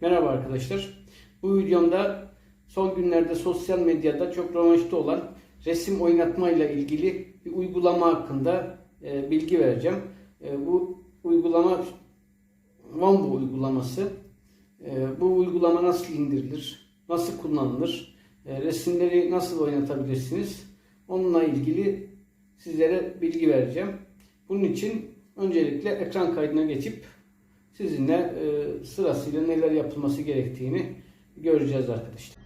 Merhaba arkadaşlar. Bu videomda son günlerde sosyal medyada çok revaçta olan resim oynatmayla ilgili bir uygulama hakkında e, bilgi vereceğim. E, bu uygulama Wombo uygulaması. E, bu uygulama nasıl indirilir? Nasıl kullanılır? E, resimleri nasıl oynatabilirsiniz? Onunla ilgili sizlere bilgi vereceğim. Bunun için öncelikle ekran kaydına geçip sizinle e, sırasıyla neler yapılması gerektiğini göreceğiz arkadaşlar.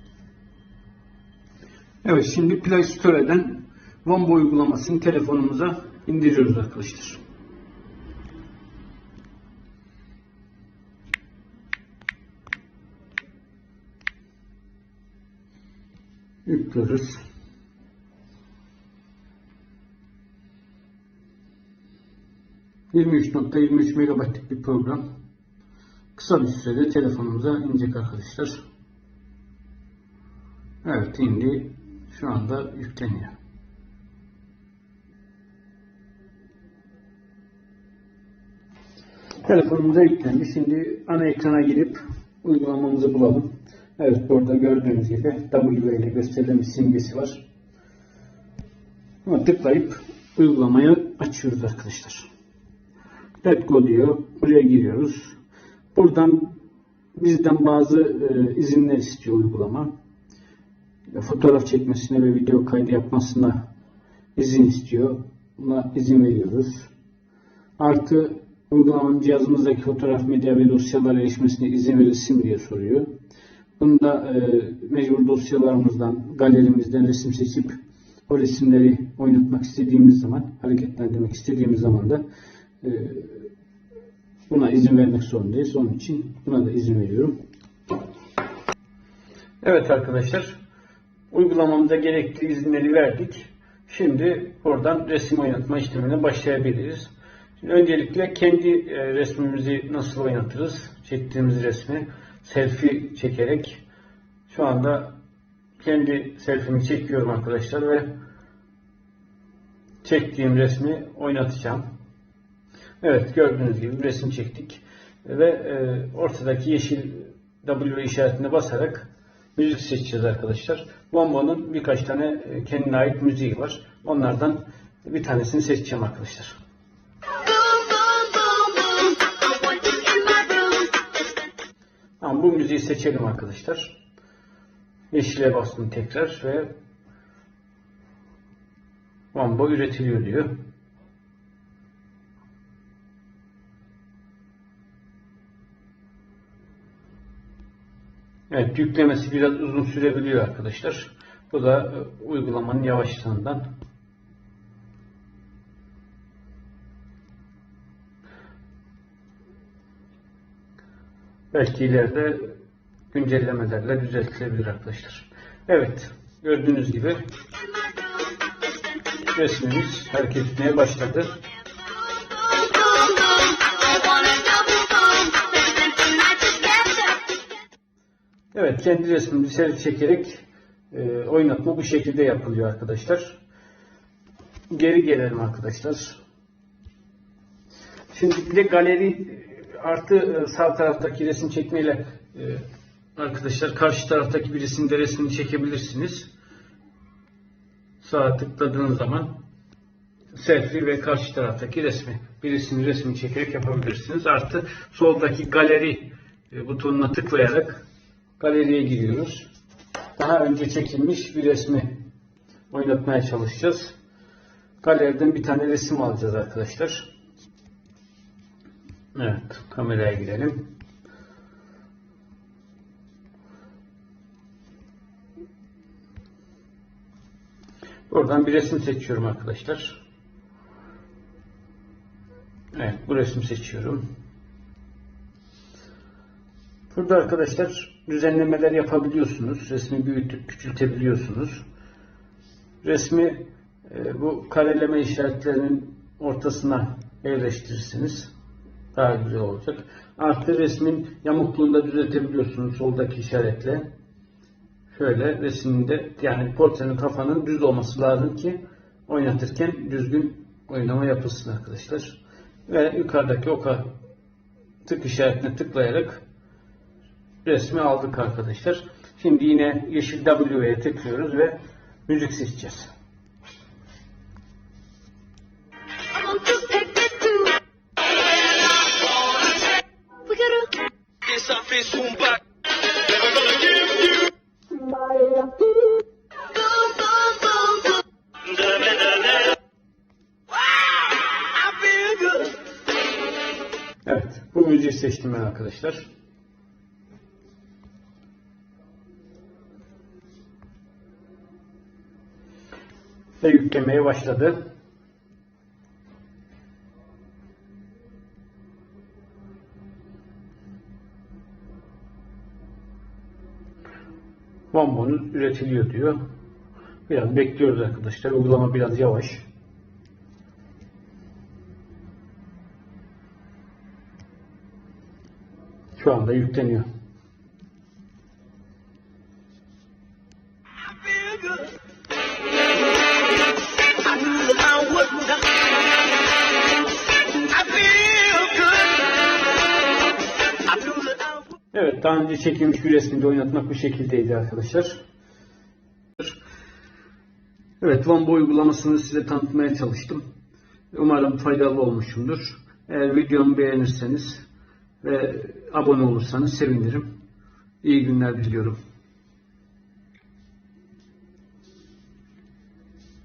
Evet şimdi Play Store'den Wombo uygulamasını telefonumuza indiriyoruz arkadaşlar. Yüklüyoruz. ...23.23 megabaytlık bir program. Kısa bir sürede telefonumuza inecek arkadaşlar. Evet indi. Şu anda yükleniyor. Telefonumuza yüklendi. Şimdi ana ekrana girip uygulamamızı bulalım. Evet burada gördüğünüz gibi W ile gösterilen simgesi var. Buna tıklayıp uygulamayı açıyoruz arkadaşlar. Go diyor. Buraya giriyoruz. Buradan bizden bazı e, izinler istiyor uygulama. Fotoğraf çekmesine ve video kaydı yapmasına izin istiyor. Buna izin veriyoruz. Artı uygulamanın cihazımızdaki fotoğraf, medya ve dosyalara erişmesine izin verilsin diye soruyor. Bunu da e, mecbur dosyalarımızdan, galerimizden resim seçip o resimleri oynatmak istediğimiz zaman, hareketlendirmek istediğimiz zaman da e, buna izin vermek zorundayız. Onun için buna da izin veriyorum. Evet arkadaşlar, uygulamamıza gerekli izinleri verdik. Şimdi buradan resim oynatma işlemine başlayabiliriz. Şimdi öncelikle kendi e, resmimizi nasıl oynatırız? Çektiğimiz resmi selfie çekerek şu anda kendi selfie'mi çekiyorum arkadaşlar ve çektiğim resmi oynatacağım. Evet gördüğünüz gibi resim çektik ve e, ortadaki yeşil W işaretine basarak müzik seçeceğiz arkadaşlar. Wombo'nun birkaç tane e, kendine ait müziği var. Onlardan bir tanesini seçeceğim arkadaşlar. Tamam, bu müziği seçelim arkadaşlar. Yeşile bastım tekrar ve Wombo üretiliyor diyor. Evet, yüklemesi biraz uzun sürebiliyor arkadaşlar. Bu da e, uygulamanın yavaşlığından. Belki ileride güncellemelerle düzeltilebilir arkadaşlar. Evet, gördüğünüz gibi resmimiz hareket etmeye başladı. Evet, kendi resmini dışarı çekerek e, oynatma bu şekilde yapılıyor arkadaşlar. Geri gelelim arkadaşlar. Şimdi bir de galeri artı e, sağ taraftaki resim çekmeyle e, arkadaşlar karşı taraftaki birisinin de resmini çekebilirsiniz. Sağa tıkladığınız zaman selfie ve karşı taraftaki resmi birisinin resmini çekerek yapabilirsiniz. Artı soldaki galeri e, butonuna tıklayarak galeriye giriyoruz. Daha önce çekilmiş bir resmi oynatmaya çalışacağız. Galeriden bir tane resim alacağız arkadaşlar. Evet, kameraya girelim. Buradan bir resim seçiyorum arkadaşlar. Evet, bu resmi seçiyorum. Burada arkadaşlar düzenlemeler yapabiliyorsunuz. Resmi büyütüp küçültebiliyorsunuz. Resmi e, bu kareleme işaretlerinin ortasına yerleştirirsiniz. Daha güzel olacak. Artı resmin yamukluğunu da düzeltebiliyorsunuz soldaki işaretle. Şöyle resimde yani portrenin kafanın düz olması lazım ki oynatırken düzgün oynama yapılsın arkadaşlar. Ve yukarıdaki oka tık işaretine tıklayarak resmi aldık arkadaşlar. Şimdi yine yeşil W'ye tıklıyoruz ve müzik seçeceğiz. I want to take it to. Ve yüklemeye başladı. Bonbonuz üretiliyor diyor. Biraz bekliyoruz arkadaşlar. Uygulama biraz yavaş. Şu anda yükleniyor. Daha önce çekilmiş bir resmi de oynatmak bu şekildeydi arkadaşlar. Evet, Vambo uygulamasını size tanıtmaya çalıştım. Umarım faydalı olmuşumdur. Eğer videomu beğenirseniz ve abone olursanız sevinirim. İyi günler diliyorum.